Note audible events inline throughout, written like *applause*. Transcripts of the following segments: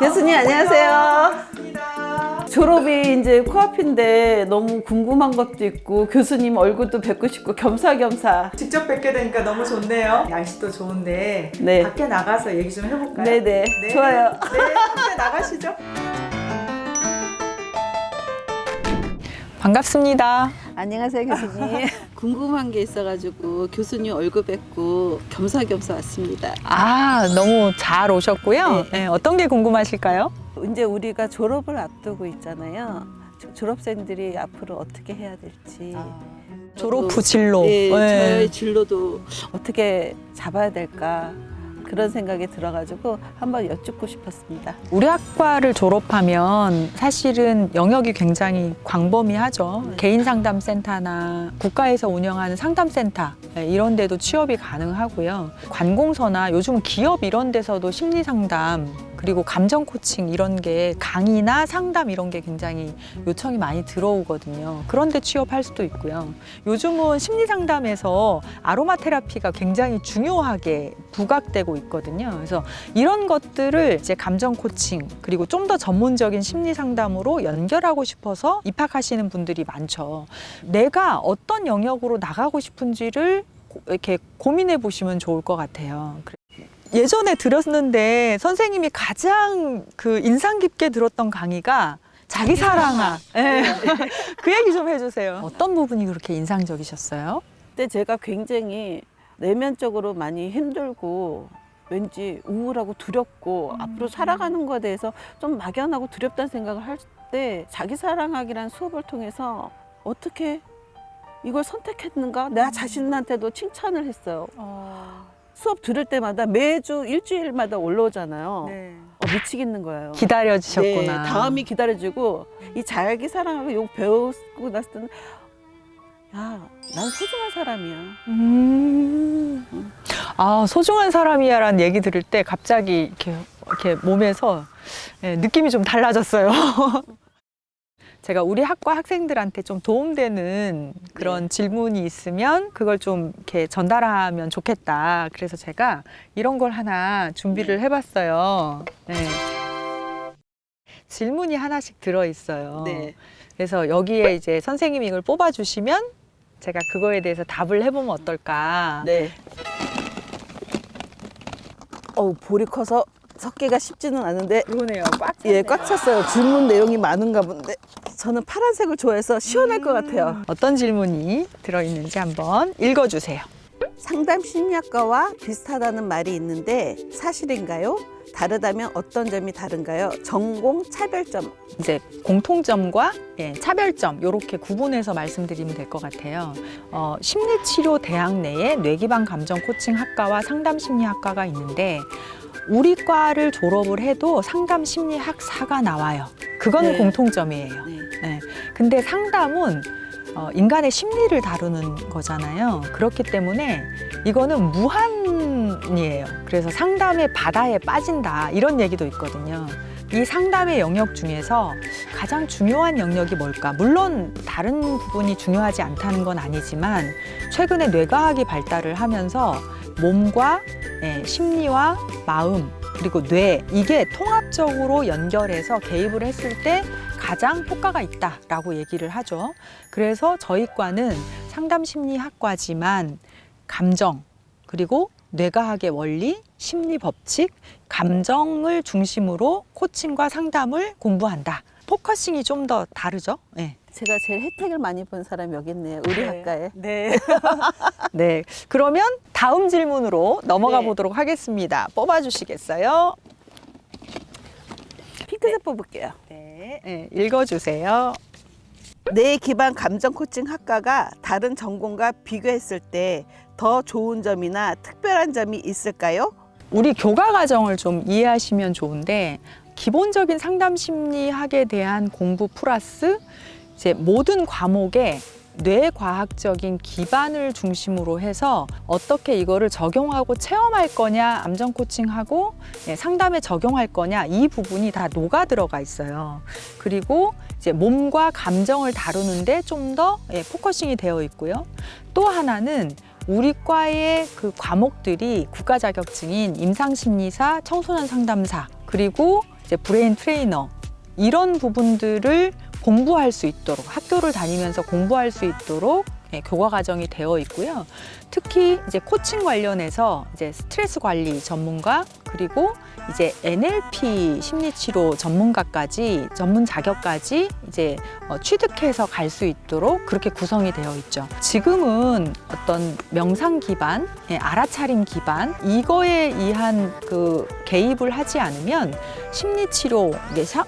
교수님 안녕하세요. 반갑습니다. 졸업이 이제 코앞인데 너무 궁금한 것도 있고 교수님 얼굴도 뵙고 싶고 겸사겸사. 직접 뵙게 되니까 너무 좋네요. 날씨도 좋은데 네. 밖에 나가서 얘기 좀 해볼까요? 네네 좋아요. 네, 함께 나가시죠. 반갑습니다. 안녕하세요 교수님. *laughs* 궁금한 게 있어가지고 교수님 얼굴 뵙고 겸사겸사 왔습니다. 아, 너무 잘 오셨고요. 네, 어떤 게 궁금하실까요? 이제 우리가 졸업을 앞두고 있잖아요. 조- 졸업생들이 앞으로 어떻게 해야 될지. 졸업 후 진로. 네, 네. 저의 진로도 어떻게 잡아야 될까 그런 생각이 들어가지고 한번 여쭙고 싶었습니다. 우리 학과를 졸업하면 사실은 영역이 굉장히 광범위하죠. 개인 상담 센터나 국가에서 운영하는 상담센터 네, 이런 데도 취업이 가능하고요. 관공서나 요즘 기업 이런 데서도 심리 상담 그리고 감정 코칭 이런 게 강의나 상담 이런 게 굉장히 요청이 많이 들어오거든요. 그런데 취업할 수도 있고요. 요즘은 심리 상담에서 아로마 테라피가 굉장히 중요하게 부각되고 있거든요. 그래서 이런 것들을 이제 감정 코칭 그리고 좀 더 전문적인 심리 상담으로 연결하고 싶어서 입학하시는 분들이 많죠. 내가 어떤 영역으로 나가고 싶은지를 고- 이렇게 고민해 보시면 좋을 것 같아요. 예전에 들었는데 선생님이 가장 그 인상 깊게 들었던 강의가 자기 사랑학. 예. *laughs* 그 얘기 좀 해주세요. 어떤 부분이 그렇게 인상적이셨어요? 그때 제가 굉장히 내면적으로 많이 힘들고 왠지 우울하고 두렵고 앞으로 살아가는 것에 대해서 좀 막연하고 두렵다는 생각을 할 때 자기 사랑하기란 수업을 통해서 어떻게 이걸 선택했는가 내가 자신한테도 칭찬을 했어요. 수업 들을 때마다 매주 일주일마다 올라오잖아요. 어, 미치겠는 거예요. 기다려주셨구나. 네, 다음이 기다려지고 이 자기 사랑하고 욕 배우고 났을 때는 야, 난 소중한 사람이야. 음. 아, 소중한 사람이야라는 얘기 들을 때 갑자기 이렇게, 이렇게 몸에서 예, 느낌이 좀 달라졌어요. *laughs* 제가 우리 학과 학생들한테 좀 도움되는 그런 질문이 있으면 그걸 좀 이렇게 전달하면 좋겠다. 그래서 제가 이런 걸 하나 준비를 해봤어요. 네. 질문이 하나씩 들어있어요. 네. 그래서 여기에 이제 선생님이 이걸 뽑아주시면 제가 그거에 대해서 답을 해보면 어떨까. 네. 어우, 볼이 커서 섞기가 쉽지는 않은데 그러네요. 꽉 예, 꽉 찼어요. 질문 내용이 많은가 본데 저는 파란색을 좋아해서 시원할 것 같아요. 어떤 질문이 들어있는지 한번 읽어주세요. 상담 심리학과와 비슷하다는 말이 있는데 사실인가요? 다르다면 어떤 점이 다른가요? 전공 차별점. 이제 공통점과 예, 차별점 이렇게 구분해서 말씀드리면 될 것 같아요. 어, 심리치료 대학 내에 뇌기반 감정 코칭 학과와 상담 심리학과가 있는데 우리 과를 졸업을 해도 상담 심리학사가 나와요. 그건 네. 공통점이에요. 네. 네. 근데 상담은 어, 인간의 심리를 다루는 거잖아요. 그렇기 때문에 이거는 무한이에요. 그래서 상담의 바다에 빠진다 이런 얘기도 있거든요. 이 상담의 영역 중에서 가장 중요한 영역이 뭘까? 물론 다른 부분이 중요하지 않다는 건 아니지만 최근에 뇌과학이 발달을 하면서 몸과 예, 심리와 마음 그리고 뇌 이게 통합적으로 연결해서 개입을 했을 때 가장 효과가 있다라고 얘기를 하죠. 그래서 저희 과는 상담 심리학과지만 감정 그리고 뇌과학의 원리, 심리 법칙, 감정을 중심으로 코칭과 상담을 공부한다. 포커싱이 좀 더 다르죠. 네. 제가 제일 혜택을 많이 본 사람이 여기 있네요. 우리 학과에. 네. *laughs* 네. 그러면 다음 질문으로 넘어가 네. 보도록 하겠습니다. 뽑아 주시겠어요? 핑크색 뽑을게요. 네. 네. 읽어 주세요. 뇌 기반 감정 코칭 학과가 다른 전공과 비교했을 때 더 좋은 점이나 특별한 점이 있을까요? 우리 교과 과정을 좀 이해하시면 좋은데 기본적인 상담 심리학에 대한 공부 플러스 이제 모든 과목에 뇌과학적인 기반을 중심으로 해서 어떻게 이거를 적용하고 체험할 거냐, 감정 코칭하고 예, 상담에 적용할 거냐 이 부분이 다 녹아 들어가 있어요. 그리고 이제 몸과 감정을 다루는데 좀더 예, 포커싱이 되어 있고요. 또 하나는 우리 과의 그 과목들이 국가 자격증인 임상심리사, 청소년 상담사, 그리고 이제 브레인 트레이너 이런 부분들을 공부할 수 있도록 학교를 다니면서 공부할 수 있도록 예, 교과 과정이 되어 있고요. 특히 이제 코칭 관련해서 이제 스트레스 관리 전문가 그리고 이제 NLP 심리치료 전문가까지 전문 자격까지 이제 어, 취득해서 갈 수 있도록 그렇게 구성이 되어 있죠. 지금은 어떤 명상 기반, 예, 알아차림 기반 이거에 의한 그 개입을 하지 않으면 심리치료,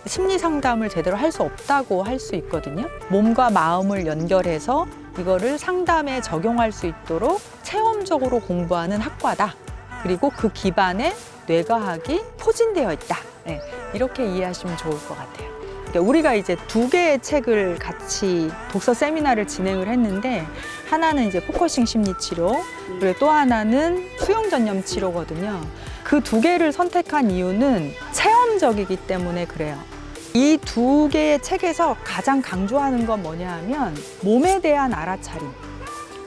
심리 상담을 제대로 할 수 없다고 할 수 있거든요. 몸과 마음을 연결해서 이거를 상담에 적용할 수 있도록 체험적으로 공부하는 학과다. 그리고 그 기반에 뇌과학이 포진되어 있다. 네, 이렇게 이해하시면 좋을 것 같아요. 그러니까 우리가 이제 두 개의 책을 같이 독서 세미나를 진행을 했는데 하나는 이제 포커싱 심리 치료 그리고 또 하나는 수용 전념 치료거든요. 그 두 개를 선택한 이유는 체험적이기 때문에 그래요. 이 두 개의 책에서 가장 강조하는 건 뭐냐 하면 몸에 대한 알아차림.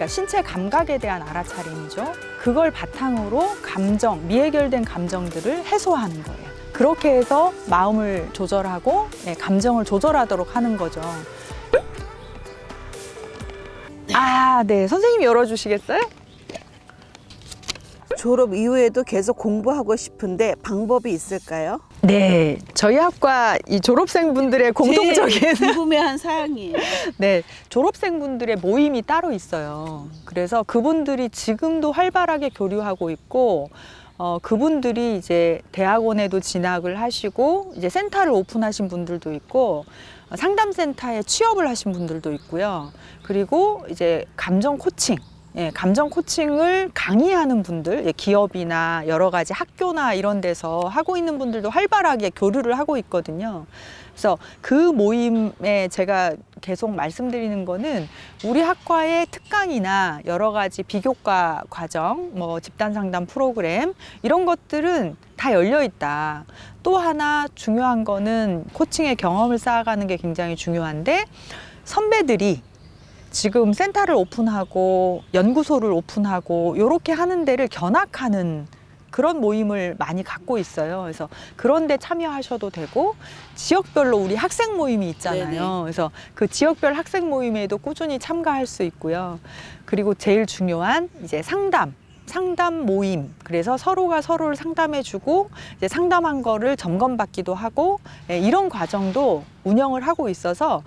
그러니까 신체 감각에 대한 알아차림이죠. 그걸 바탕으로 감정, 미해결된 감정들을 해소하는 거예요. 그렇게 해서 마음을 조절하고 네, 감정을 조절하도록 하는 거죠. 아, 네. 선생님이 열어주시겠어요? 졸업 이후에도 계속 공부하고 싶은데 방법이 있을까요? 네. 저희 학과 이 졸업생분들의 공통적인 제일 *laughs* 궁금해한 사항이에요. 네, 졸업생분들의 모임이 따로 있어요. 그래서 그분들이 지금도 활발하게 교류하고 있고, 어, 그분들이 이제 대학원에도 진학을 하시고, 이제 센터를 오픈하신 분들도 있고, 어, 상담센터에 취업을 하신 분들도 있고요. 그리고 이제 감정 코칭. 예, 감정 코칭을 강의하는 분들, 예, 기업이나 여러 가지 학교나 이런 데서 하고 있는 분들도 활발하게 교류를 하고 있거든요. 그래서 그 모임에 제가 계속 말씀드리는 거는 우리 학과의 특강이나 여러 가지 비교과 과정, 뭐 집단 상담 프로그램 이런 것들은 다 열려 있다. 또 하나 중요한 거는 코칭의 경험을 쌓아가는 게 굉장히 중요한데 선배들이 지금 센터를 오픈하고 연구소를 오픈하고 이렇게 하는 데를 견학하는 그런 모임을 많이 갖고 있어요. 그래서 그런 데 참여하셔도 되고 지역별로 우리 학생 모임이 있잖아요. 네네. 그래서 그 지역별 학생 모임에도 꾸준히 참가할 수 있고요. 그리고 제일 중요한 이제 상담. 상담 모임. 그래서 서로가 서로를 상담해주고 이제 상담한 거를 점검받기도 하고 예, 이런 과정도 운영을 하고 있어서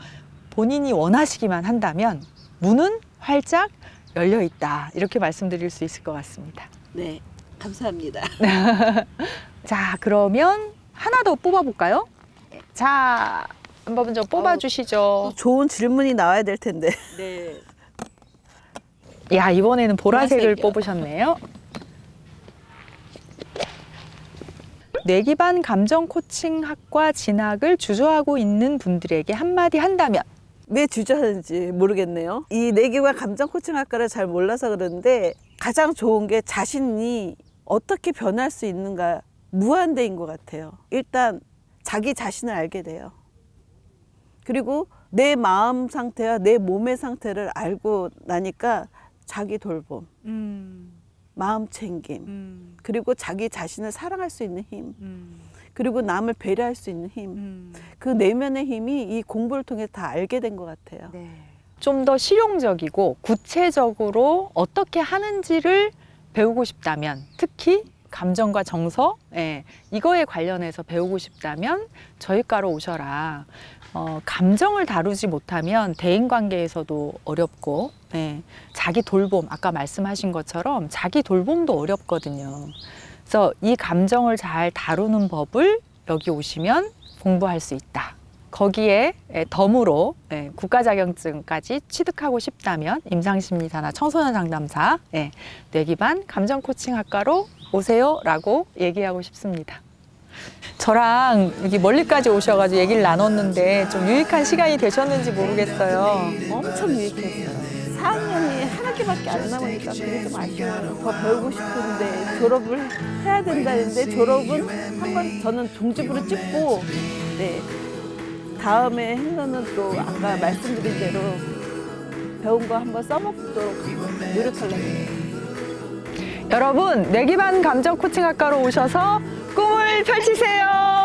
본인이 원하시기만 한다면 문은 활짝 열려 있다. 이렇게 말씀드릴 수 있을 것 같습니다. 네, 감사합니다. *laughs* 자, 그러면 하나 더 뽑아볼까요? 자, 한번 좀 뽑아주시죠. 좋은 질문이 나와야 될 텐데. *laughs* 네. 야, 이번에는 보라색을 보라색이요. 뽑으셨네요. 뇌기반 감정 코칭 학과 진학을 주저하고 있는 분들에게 한마디 한다면 왜 주저하는지 모르겠네요. 이 내기관 감정 코칭학과를 잘 몰라서 그런데 가장 좋은 게 자신이 어떻게 변할 수 있는가 무한대인 것 같아요. 일단 자기 자신을 알게 돼요. 그리고 내 마음 상태와 내 몸의 상태를 알고 나니까 자기 돌봄, 마음 챙김, 그리고 자기 자신을 사랑할 수 있는 힘, 그리고 남을 배려할 수 있는 힘, 그 내면의 힘이 이 공부를 통해 다 알게 된 것 같아요. 좀더 실용적이고 구체적으로 어떻게 하는지를 배우고 싶다면 특히 감정과 정서 예, 이거에 관련해서 배우고 싶다면 저희과로 오셔라. 어, 감정을 다루지 못하면 대인 관계에서도 어렵고 예, 자기 돌봄 아까 말씀하신 것처럼 자기 돌봄도 어렵거든요. 그래서 이 감정을 잘 다루는 법을 여기 오시면 공부할 수 있다. 거기에 에, 덤으로 예, 국가 자격증까지 취득하고 싶다면 임상심리사나 청소년 상담사 예, 뇌기반 감정 코칭 학과로 오세요라고 얘기하고 싶습니다. 저랑 여기 멀리까지 오셔가지고 얘기를 나눴는데 좀 유익한 시간이 되셨는지 모르겠어요. 엄청 유익했어요. 4학년이 한 학기밖에 안 남으니까 그게 좀 아쉬워요. 더 배우고 싶은데 졸업을 해야 된다는데 졸업은 한번 저는 종집으로 찍고 네 다음에 행사는 또 아까 말씀드린 대로 배운 거 한번 써먹도록 노력하려고 해요. 여러분, 뇌기반 감정 코칭학과로 오셔서 꿈을 펼치세요.